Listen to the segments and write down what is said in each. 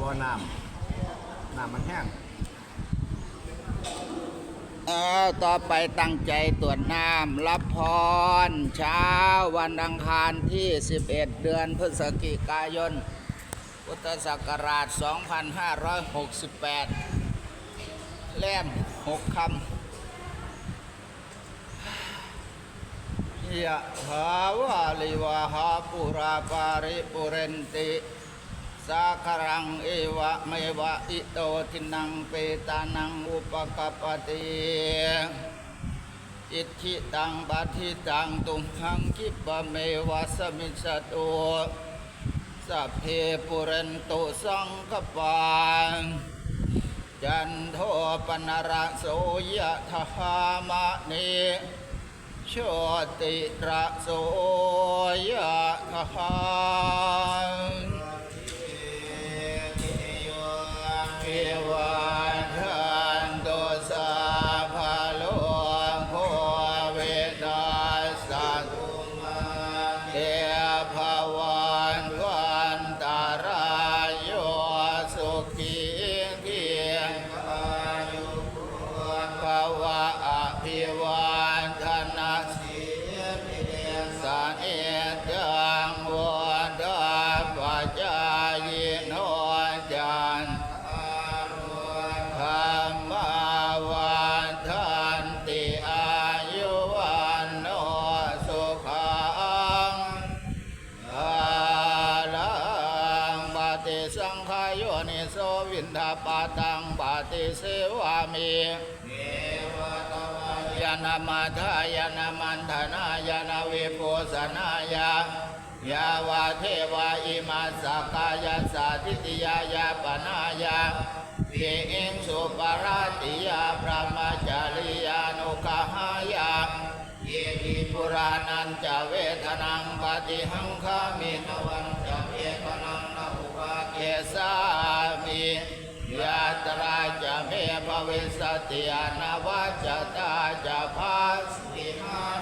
บ่น้ำน้ำมันแห้งเอาต่อไปตั้งใจตรวจน้ำรับพร เช้าวันอังคารที่ 11 เดือนพฤศจิกายน พุทธศักราช 2568 แล่มหกคำยะถาวาลิวาหาปุราปาริปุเรนติ สาคารังเอวะเมวะอิโตทินังเปตานังอุปกปติอิทธิตังบัติตังตุมหังคิปะเมวะสมิสตุสัพเพปุเรนตุสังกปานจันโทปนรโสยะธามะเนโชติระโสยะคา วินทปาตังปฏิเสวามิยานามาทายานามันธนายานาวิโพสนายายาวาเทวาอิมาสกายาสาธิติยายาปนายาเิอิงสุปาราติยาพระมจาริยานุกหายาเยติปุรานันจะเวทนังปฏิหังคามินวันจะเวทนังนภุปาเกสา ติอนาวัจตาจะภาสิมา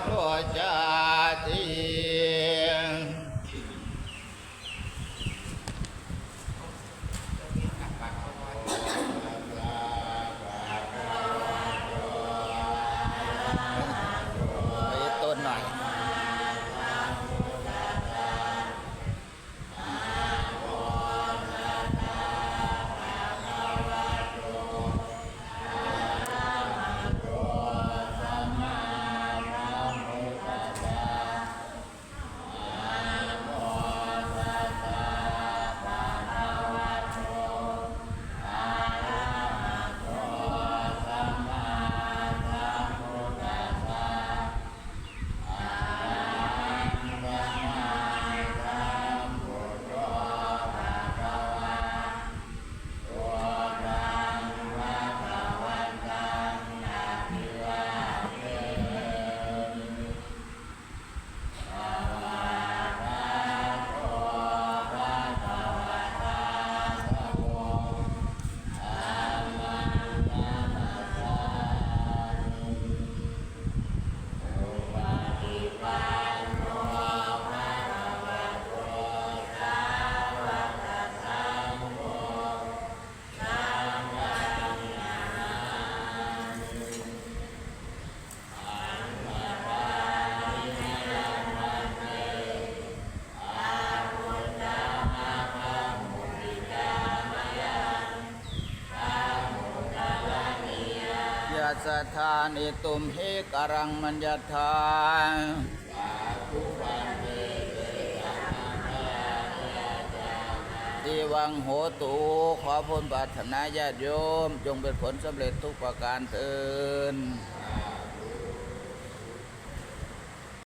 สถานิตุมเหกรังมัญญาทานที่วังโหตูขอพ้นปรารถนาญาติโยม จงเป็นผลสำเร็จทุกประการเทิน